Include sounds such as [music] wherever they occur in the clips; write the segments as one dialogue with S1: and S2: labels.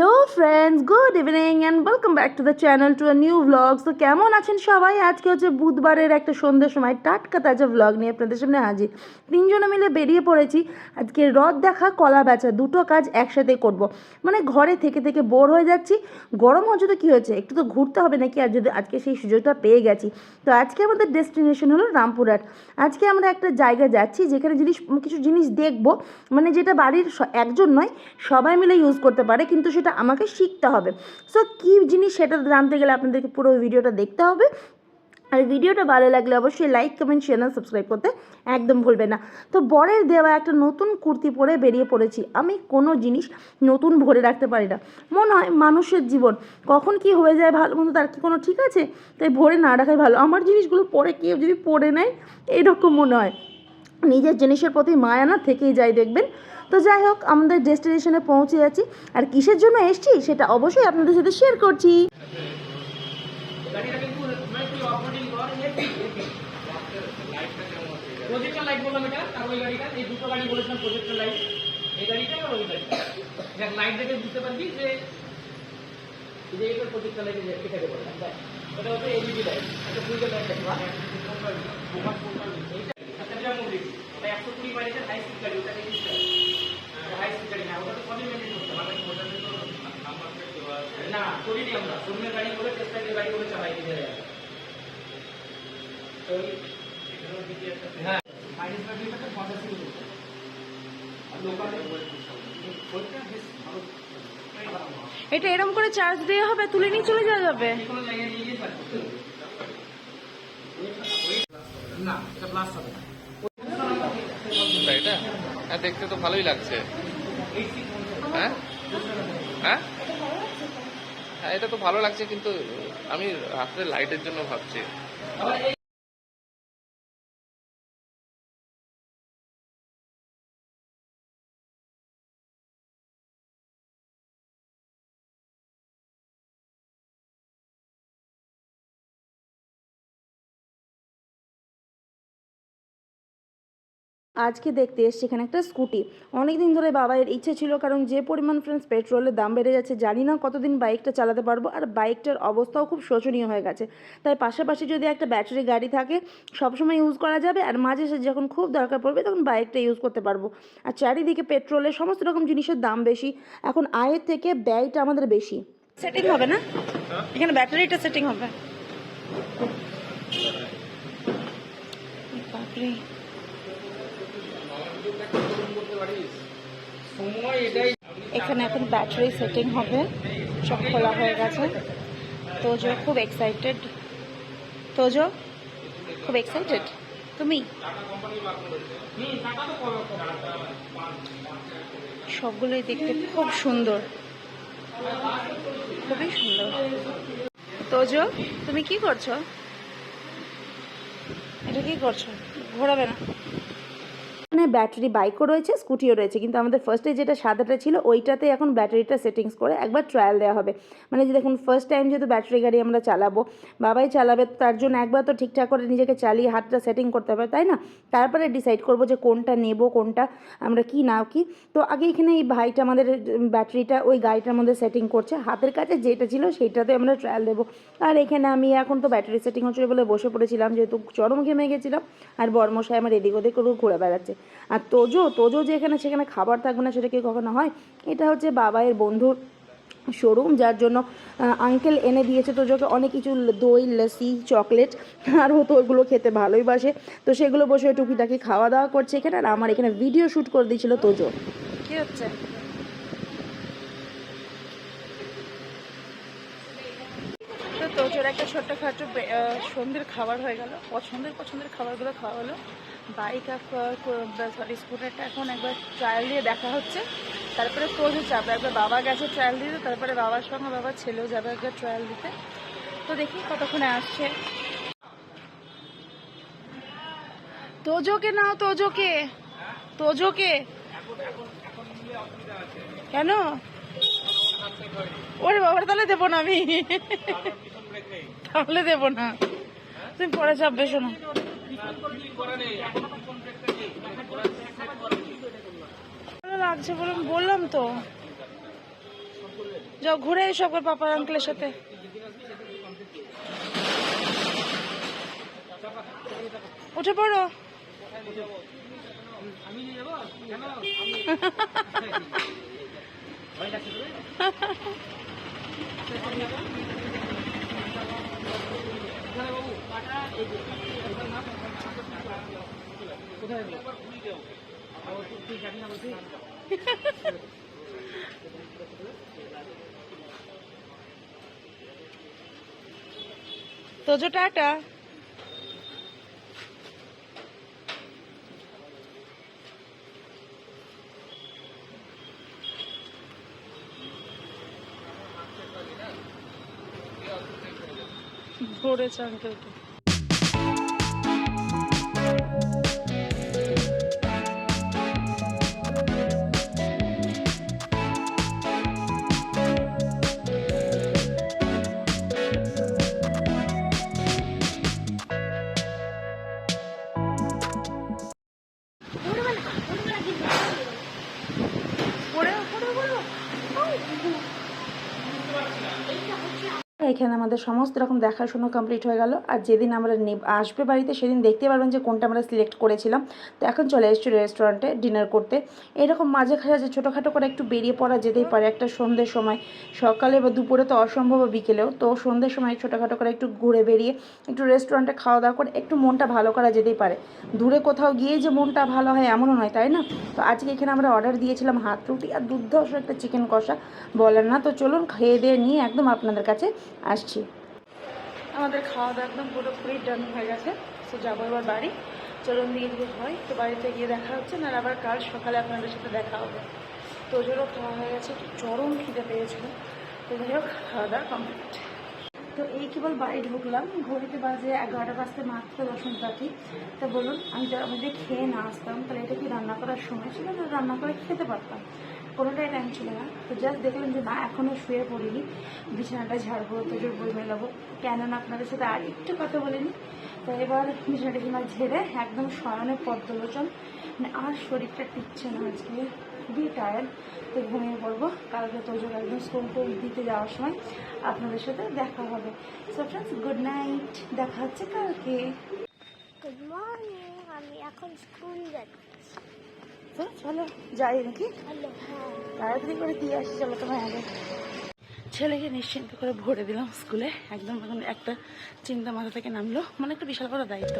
S1: Hello friends good evening and welcome back to the channel to new blogs তো কেমন আছেন সবাই? আজকে হচ্ছে বুধবারের একটা সন্ধ্যের সময় টাটকা তাজা ব্লগ নিয়ে আপনাদের সামনে হাজির। তিনজনে মিলে বেরিয়ে পড়েছি। আজকে রথ দেখা, কলা বেচা, দুটো কাজ একসাথে করব। মানে ঘরে থেকে থেকে বোর হয়ে যাচ্ছি। গরম হচ্ছে তো কী হয়েছে? একটু তো ঘুরতে হবে নাকি? আর যদি আজকে সেই সুযোগটা পেয়ে গেছি। তো আজকে আমাদের ডেস্টিনেশন হলো রামপুরহাট। আজকে আমরা একটা জায়গায় যাচ্ছি যেখানে জিনিস, কিছু জিনিস দেখব। মানে যেটা বাড়ির একজন নয়, সবাই মিলে ইউজ করতে পারে। কিন্তু সেটা আমাকে শিখতে হবে। সো কী জিনিস সেটা জানতে গেলে আপনাদেরকে পুরো ভিডিওটা দেখতে হবে। আর ভিডিওটা ভালো লাগলে অবশ্যই লাইক কমেন্ট শেয়ার সাবস্ক্রাইব করতে একদম ভুলবে না। তো বরের দেওয়া একটা নতুন কুর্তি পরে বেরিয়ে পড়েছি। আমি কোনো জিনিস নতুন ভরে রাখতে পারি না। মনে হয় মানুষের জীবন। কখন কি হয়ে যায় ভালো মন্দ তার কি কোনো ঠিক আছে? তাই ভরে না রাখাই ভালো। আমার জিনিসগুলো পরে কেউ যদি পরে নেয় এরকম মনে হয় নিজের জিনিসের প্রতি মায়া না থেকেই যায়, দেখবেন। তো যাই হোক আমাদের ডেস্টিনেশনে পৌঁছে যাচ্ছি। আর কিসের জন্য এসছি সেটা অবশ্যই আপনাদের সাথে শেয়ার করছি।
S2: প্রজেক্টর লাইট বললাম এটা তারপর ওই গাড়িটা এই দুটো গাড়ি বলেছিলাম প্রজেক্টর লাইট এই গাড়িটা আর ওই গাড়িটা। দেখ লাইট দেখে বুঝতে পারবি যে যে এইটার প্রজেক্টর লাইট এটাকে বললাম এটা হচ্ছে এলইডি লাইট একটা ফুলকে লাইট দেখবা এইটা একটা যেটা মোবিল ওটা একশো কুড়ি হাই স্পিড গাড়ি ওটা স্পিড গাড়ি না ওটা তো কদিন করতে না করিনি আমরা শূন্যের গাড়ি বলে চেষ্টা গাড়ি বলে চালাই দিয়ে তো হ্যাঁ। মাইনাস লোকালে ভালো।
S1: এটা এরম করে চার্জ দেওয়া হবে তুলে নিয়ে চলে যাওয়া যাবে।
S2: না এটা প্লাস হবে
S3: এটা হ্যাঁ দেখতে তো ভালোই লাগছে। হ্যাঁ? হ্যাঁ? হ্যাঁ এটা তো ভালো লাগছে কিন্তু আমি রাত্রে লাইটের জন্য ভাবছি।
S1: আজকে দেখতে এসছি এখানে একটা স্কুটি। অনেক দিন ধরে বাবার ইচ্ছে ছিল, কারণ যে পরিমাণ ফ্রেন্ডস পেট্রোলের দাম বেড়ে যাচ্ছে, জানি না কতদিন বাইকটা চালাতে পারব, আর বাইকটার অবস্থাও খুব শোচনীয় হয়ে গেছে। তাই পাশাপাশি যদি একটা ব্যাটারি গাড়ি থাকে, সবসময় ইউজ করা যাবে, আর মাঝে সাঝে যখন খুব দরকার পড়বে, তখন বাইকটা ইউজ করতে পারব। আর চারিদিকে পেট্রোলের সমস্ত রকম জিনিসের দাম বেশি, এখন আয়ের থেকে ব্যয়টা আমাদের বেশি। সেটিং হবে না? এখানে ব্যাটারিটা সেটিং হবে। বাপরে। এখানে এখন ব্যাটারি সেটিং হবে, সব খোলা হয়ে গেছে। তোজো খুব এক্সাইটেড তোজো, খুব এক্সাইটেড তুমি? সবগুলোই দেখতে খুব সুন্দর। খুবই সুন্দর। তোজো, তুমি কি করছ? এটা কি করছ? ঘোরাবে না। এখানে ব্যাটারি বাইকও রয়েছে স্কুটিও রয়েছে। কিন্তু আমাদের ফার্স্টে যেটা সাদাটা ছিল, ওইটাতে এখন ব্যাটারিটা সেটিংস করে একবার ট্রায়াল দেওয়া হবে। মানে যে দেখুন ফার্স্ট টাইম যেহেতু ব্যাটারি গাড়ি আমরা চালাবো, বাবাই চালাবে, তার জন্য একবার তো ঠিকঠাক করে নিজেকে চালিয়ে হাতটা সেটিং করতে হবে, তাই না? তারপরে ডিসাইড করব যে কোনটা নেব, কোনটা আমরা কি না কি। তো আগে এখানে এই ভাইটা আমাদের ব্যাটারিটা ওই গাড়িটার মধ্যে সেটিং করছে। হাতের কাছে যেটা ছিল সেইটাতে আমরা ট্রায়াল দেবো। আর এখানে আমি এখন তো ব্যাটারি সেটিং হচ্ছে বলে বসে পড়েছিলাম, যেহেতু চরম ঘেমে গেছিলাম, আর বর্মশাই আমার এদিক ওদিক ঘুরে বেড়াচ্ছে। আর তোজো তোজো যেখানে সেখানে খাবার থাকবে না সেটা কি কখনো হয়? এটা হচ্ছে বাবাইয়ের বন্ধুর শোরুম যার জন্য আঙ্কেল এনে দিয়েছে তোজোকে অনেক কিছু দই লসি চকলেট আর ও তো ওগুলো খেতে ভালোই বাসে তো সেগুলো বসে টুকিটাকি খাওয়া দাওয়া করছে এখানে আর আমার এখানে ভিডিও শ্যুট করে দিয়েছিল তোজো। কি হচ্ছে? তো তোজোর একটা ছোট্টখাটো বে- আহ, সন্ধ্যের খাবার হয়ে গেল পছন্দের পছন্দের খাবারগুলো খাওয়া হলো। বাইক আর সরি স্কুটারটা এখন একবার ট্রায়াল দিয়ে দেখা হচ্ছে। তারপরে তোজো যাবে, একবার বাবা গেছে ট্রায়াল দিতে, তারপরে বাবার সঙ্গে বাবার ছেলেও যাবে একবার ট্রায়াল দিতে। তো দেখি কতক্ষণে আসছে। তোজোকে নাও, তোজোকে। তোজোকে। কেন? ওরে বাবার, তাহলে দেবো না আমি। তাহলে দেবো না। তুমি পরে চাপবে, শোনো। লাগছে বলে বললাম তো যাও ঘুরে এসো একবার পাপা আঙ্কেলের সাথে উঠে পড়ো?
S2: বাবু [laughs] পাটা এই যে একবার না কোথায় গেল আবার তুই যাবি না বলছিস
S1: তোজো টাটা ধরেছে আঙ্কেলকে এখানে আমাদের সমস্ত রকম দেখাশোনা কমপ্লিট হয়ে গেল। আর যেদিন আমরা আসবে বাড়িতে সেদিন দেখতে পারবেন যে কোনটা আমরা সিলেক্ট করেছিলাম। তো এখন চলে এসেছি রেস্টুরেন্টে ডিনার করতে। এরকম মাঝে খাজে ছোটোখাটো করে একটু বেরিয়ে পড়া যেতেই পারে একটা সন্ধ্যের সময়। সকালে বা দুপুরে তো অসম্ভব বিকেলেও। তো সন্ধ্যের সময় ছোটোখাটো করে একটু ঘুরে বেরিয়ে একটু রেস্টুরেন্টে খাওয়া দাওয়া করে একটু মনটা ভালো করা যেতেই পারে। দূরে কোথাও গিয়ে যে মনটা ভালো হয় এমনও নয়, তাই না? তো আজকে এখানে আমরা অর্ডার দিয়েছিলাম হাত রুটি আর দুর্ধর্ষ একটা চিকেন কষা। বলেন না, তো চলুন খেয়ে দিয়ে নিয়ে একদম আপনাদের কাছে আসছি। আমাদের খাওয়া দাওয়া একদম পুরোপুরি ডান হয়ে গেছে। তো যাব এবার বাড়ি। চলুন দিয়ে হয় তো বাড়িতে গিয়ে দেখা হচ্ছে, না আবার কাল সকালে আপনাদের সাথে দেখা হবে। তো জোরও খাওয়া হয়ে গেছে। একটু চরম খিদে পেয়েছিল। তো যাই হোক, খাওয়া দাওয়া কমপ্লিট তো এই কেবল বাড়ি ঢুকলাম। ঘড়িতে বাজে এগারোটা বাজতে মাত্র দশ মিনিট বাকি। তো বলুন, আমি আমি খেয়ে না আসতাম, তাহলে এটা কি রান্না করার সময় ছিল না রান্না করে খেতে পারতাম? কোনোটাই টাইম ছিল না। তো জাস্ট দেখলাম যে না এখনও শুয়ে পড়িনি। বিছানাটা ঝাড়বো তোজোর বই মেলাবো। কেননা আপনাদের সাথে আর একটু কথা বলিনি। তো এবার বিছানাটা কিনা ঝেড়ে একদম শয়নে পদ্মলোচন। মানে আর শরীরটা টিকছে না আজকে। খুবই টায়ার্ড তো ঘুমিয়ে পড়ব। কালকে তো তোজোর একদম স্কুল টুল দিতে যাওয়ার সময় আপনাদের সাথে দেখা হবে। সো ফ্রেন্ডস গুড নাইট দেখা হচ্ছে কালকে।
S4: গুড মর্নিং আমি এখন স্কুল যাচ্ছি।
S1: তো চলো যাই নাকি?
S4: হ্যাঁ।
S1: তাড়াতাড়ি করে দিয়ে আসি চলো তোমার আগে। ছেলেকে নিশ্চিন্ত করে ভরে দিলাম স্কুলে। একদম এখন একটা চিন্তা মাথা থেকে নামলো। মানে একটা বিশাল বড় দায়িত্ব।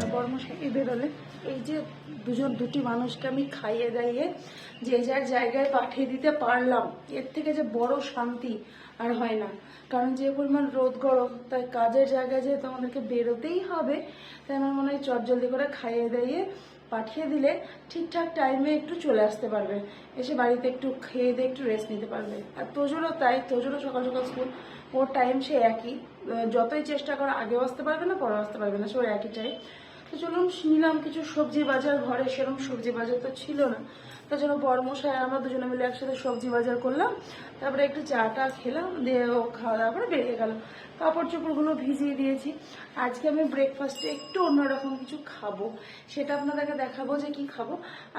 S1: বড় বর্মশাই বেরোলে। এই যে দুজন দুটি মানুষকে আমি খাইয়ে দাইয়ে যে যার জায়গায় পাঠিয়ে দিতে পারলাম, এর থেকে যে বড় শান্তি আর হয় না। কারণ যে পরিমাণ রোদ গরম, তাই কাজের জায়গায় যেহেতু আমাদেরকে বেরোতেই হবে, তাই আমার মনে হয় চটজলদি করে খাইয়ে দাইয়ে পাঠিয়ে দিলে ঠিকঠাক টাইমে একটু চলে আসতে পারবে। এসে বাড়িতে একটু খেয়ে দিয়ে একটু রেস্ট নিতে পারবে। আর তোজোরও তাই, তোজোরও সকাল সকাল স্কুল ওর টাইম সে একই। যতই চেষ্টা করো, আগেও আসতে পারবে না, পরেও আসতে পারবে না, সে ওর একই টাইম তো চলুন নিলাম কিছু সবজি বাজার, ঘরে সেরকম সবজি বাজার তো ছিল না। তার জন্য বর্মশাই আমরা দুজনে মিলে একসাথে সবজি বাজার করলাম, তারপরে একটু চা টা খেলাম, দিয়ে ও খাওয়া দাওয়া করে বেরিয়ে গেল। কাপড় চোপড়গুলো ভিজিয়ে দিয়েছি। আজকে আমি ব্রেকফাস্টে একটু অন্যরকম কিছু খাব, সেটা আপনাদেরকে দেখাবো যে কি খাব।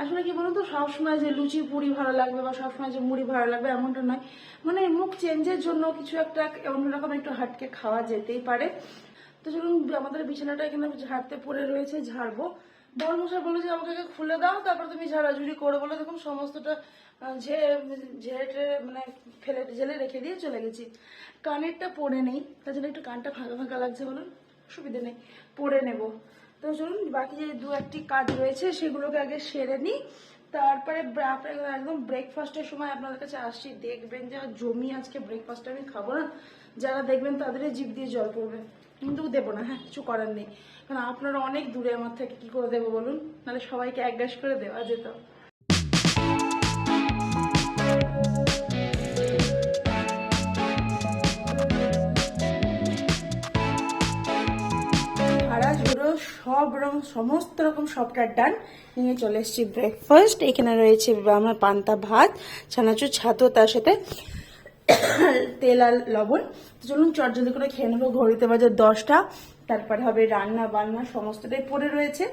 S1: আসলে কি বলুন তো, সবসময় যে লুচি, পুরি ভালো লাগবে বা সবসময় যে মুড়ি ভালো লাগবে এমনটা নয়। মানে মুখ চেঞ্জের জন্য কিছু একটা অন্যরকম একটু হাটকে খাওয়া যেতেই পারে। তো চলুন, আমাদের বিছানাটা এখানে ঝাড়তে পড়ে রয়েছে, ঝাড়বো। বর্মশাই বলে যে, আমাকে খুলে দাও, তারপর তুমি ঝাড়াঝুড়ি করো। বলে দেখুন, সমস্তটা ঝেড়ে ঝেড়ে মানে ফেলে জেলে রেখে দিয়ে চলে গেছি। কানেরটা পরে নেই, তার জন্য একটু কানটা ফাঁকা ফাঁকা লাগছে বলুন অসুবিধে নেই, পরে নেব। তো চলুন, বাকি যে দু একটি কাজ রয়েছে, সেগুলোকে আগে সেরে নিই। তারপরে আপনার একদম ব্রেকফাস্টের সময় আপনাদের কাছে আসছি, দেখবেন যে জমি আজকে ব্রেকফাস্ট আমি খাব না। যারা দেখবেন তাদের জিভ দিয়ে জল পড়বে। কিন্তু দেবো না হ্যাঁ কিছু করার নেই। কারণ আপনারা অনেক দূরে আমার থেকে কি করে দেবো বলুন? নাহলে সবাইকে এক গ্যাস করে দেওয়া যেত। সব রকম সমস্ত রকম সবটা ডান নিয়ে চলে এসেছি ব্রেকফাস্ট এখানে রয়েছে আমার পান্তা ভাত, ছানাচুর, ছাতু, তার সাথে তেল আর লবণ। তো চলুন চটজলদি করে খেয়ে নেব ঘড়িতে বাজে দশটা। তারপরে হবে রান্না, বান্না, সমস্তটাই পড়ে রয়েছে।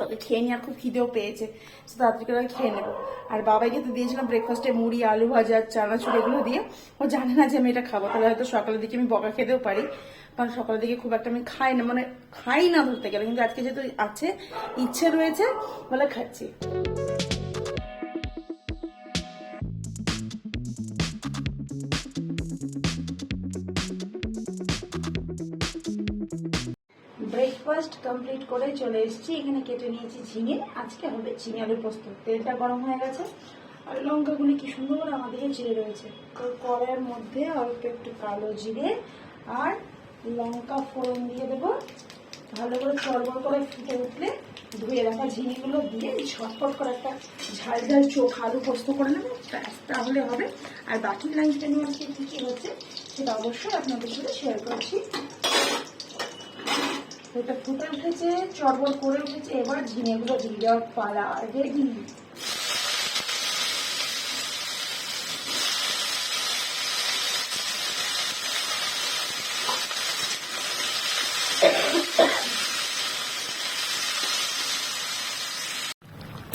S1: তবে খেয়ে নিয়ে আর খুব খিদেও পেয়েছে। তো তাড়াতাড়ি করে খেয়ে নেব। আর বাবাইকে তো দিয়েছিলাম ব্রেকফাস্টে মুড়ি, আলু ভাজা, চানাচুর, এগুলো দিয়ে। ও জানে না যে আমি এটা খাব। তাহলে হয়তো সকালের দিকে আমি বকা খেতেও পারি। কারণ সকালের দিকে খুব একটা আমি খাই না মানে খাই না ধরতে গেলে। কিন্তু আজকে যেহেতু আছে, ইচ্ছে রয়েছে, বলে খাচ্ছি। ব্রেকফাস্ট কমপ্লিট করে চলে এসেছি। এখানে কেটে নিয়েছি ঝিঙে। আজকে হবে ঝিঙে আলুর পোস্ত। তেলটা গরম হয়ে গেছে। আর লঙ্কাগুলি কি সুন্দর আমাদের চিড়ে রয়েছে। তো কড়াইয়ের মধ্যে অল্প একটু কালো জিরে আর লঙ্কা ফোড়ন দিয়ে দেবো। ভালো করে চড়বড় করে ফুটে উঠলে ধুয়ে রাখা ঝিঙেগুলো দিয়ে ঝটপট করে একটা ঝাল ঝাল চোখ আলু পোস্ত করে নেব। তাহলে হবে। আর বাকি লাঞ্চটা নিয়ে আজকে কী কী হচ্ছে, সেটা অবশ্যই আপনাদের সাথে শেয়ার করছি। এটা ফুটে উঠেছে চড়বড় করে উঠেছে, এবার ঝিঙেগুলো দিয়ে দেওয়ার পালা রেডি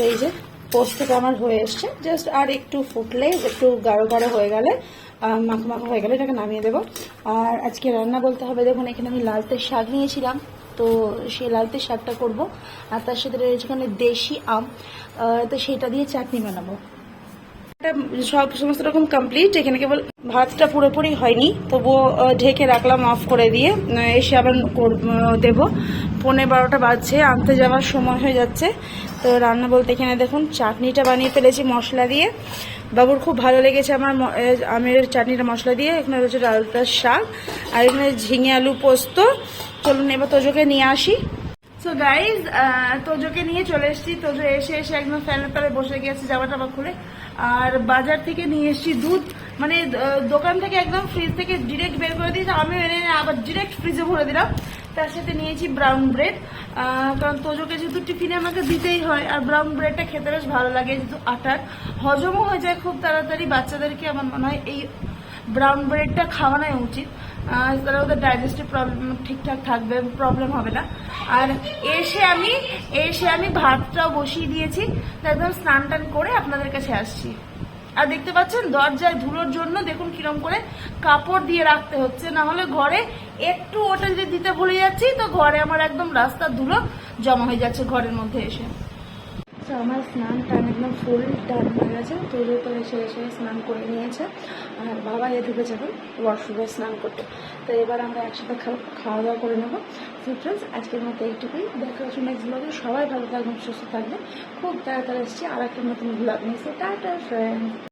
S1: এই যে পোস্তটা আমার হয়ে এসছে জাস্ট আর একটু ফুটলে, একটু গাঢ় গাঢ় হয়ে গেলে মাখো মাখো হয়ে গেলে এটাকে নামিয়ে দেবো। আর আজকে রান্না বলতে হবে, দেখুন, এখানে আমি লালতের শাক নিয়েছিলাম। তো সেই লালতের শাকটা করব। আর তার সাথে রয়েছে এখানে দেশি আম। তো সেটা দিয়ে চাটনি বানাবো। সব সমস্ত রকম কমপ্লিট এখানে কেবল ভাতটা পুরোপুরি হয়নি। তবুও ঢেকে রাখলাম অফ করে দিয়ে। এসে আবার দেবো। পনেরো বারোটা বাজছে, আনতে যাওয়ার সময় হয়ে যাচ্ছে। তো রান্না বলতে এখানে দেখুন, চাটনিটা বানিয়ে ফেলেছি মশলা দিয়ে। বাবুর খুব ভালো লেগেছে আমার আমের চাটনিটা মশলা দিয়ে। এখানে রয়েছে ডালতার শাক, আর এখানে ঝিঙে আলু পোস্ত। চলুন এবার তোজোকে নিয়ে আসি। সো গাইজ তোজোকে নিয়ে চলে এসেছি। তোজো এসে এসে একদম ফ্যানের তলে বসে গেছে জামা টামা খুলে। আর বাজার থেকে নিয়ে এসেছি দুধ। মানে দোকান থেকে একদম ফ্রিজ থেকে ডিরেক্ট বের করে দিয়েছে। আমি এনে আবার ডিরেক্ট ফ্রিজে ভরে দিলাম। তার সাথে নিয়েছি ব্রাউন ব্রেড কারণ তোজোকে যেহেতু টিফিনে আমাকে দিতেই হয়, আর ব্রাউন ব্রেডটা খেতে বেশ ভালো লাগে যেহেতু আটার। হজমও হয়ে যায় খুব তাড়াতাড়ি, বাচ্চাদেরকে আমার মনে হয় এই ব্রাউন ব্রেডটা খাওয়ানোই উচিত। তাহলে ওদের ডাইজেস্টিভ প্রবলেম ঠিকঠাক থাকবে প্রবলেম হবে না। আর এসে আমি এসে আমি ভাতটাও বসিয়ে দিয়েছি। একদম স্নান টান করে আপনাদের কাছে আসছি। আর দেখতে পাচ্ছেন, দরজায় ধুলোর জন্য দেখুন কিরম করে কাপড় দিয়ে রাখতে হচ্ছে। না হলে ঘরে একটু ওটা যদি দিতে ভুলে যাচ্ছি, তো ঘরে আমার একদম রাস্তার ধুলো জমা হয়ে যাচ্ছে ঘরের মধ্যে এসে। তো আমার স্নান টান একদম ফুল টান হয়ে গেছে তৈরি করে এসে এসে স্নান করে নিয়েছে। আর বাবা এ ঢুকেছে এখন, ওয়াশরুমে স্নান করতে। তো এবার আমরা একসাথে খাওয়া দাওয়া করে নেব। ফ্রেন্ডস আজকের মতো এইটুকুই। দেখা হচ্ছে নেক্সট ব্লগে সবাই ভালো থাকবেন, সুস্থ থাকবেন। খুব তাড়াতাড়ি আসছি আর একটা নতুন ব্লগ নিয়েছে টাটা ফ্রেন্ড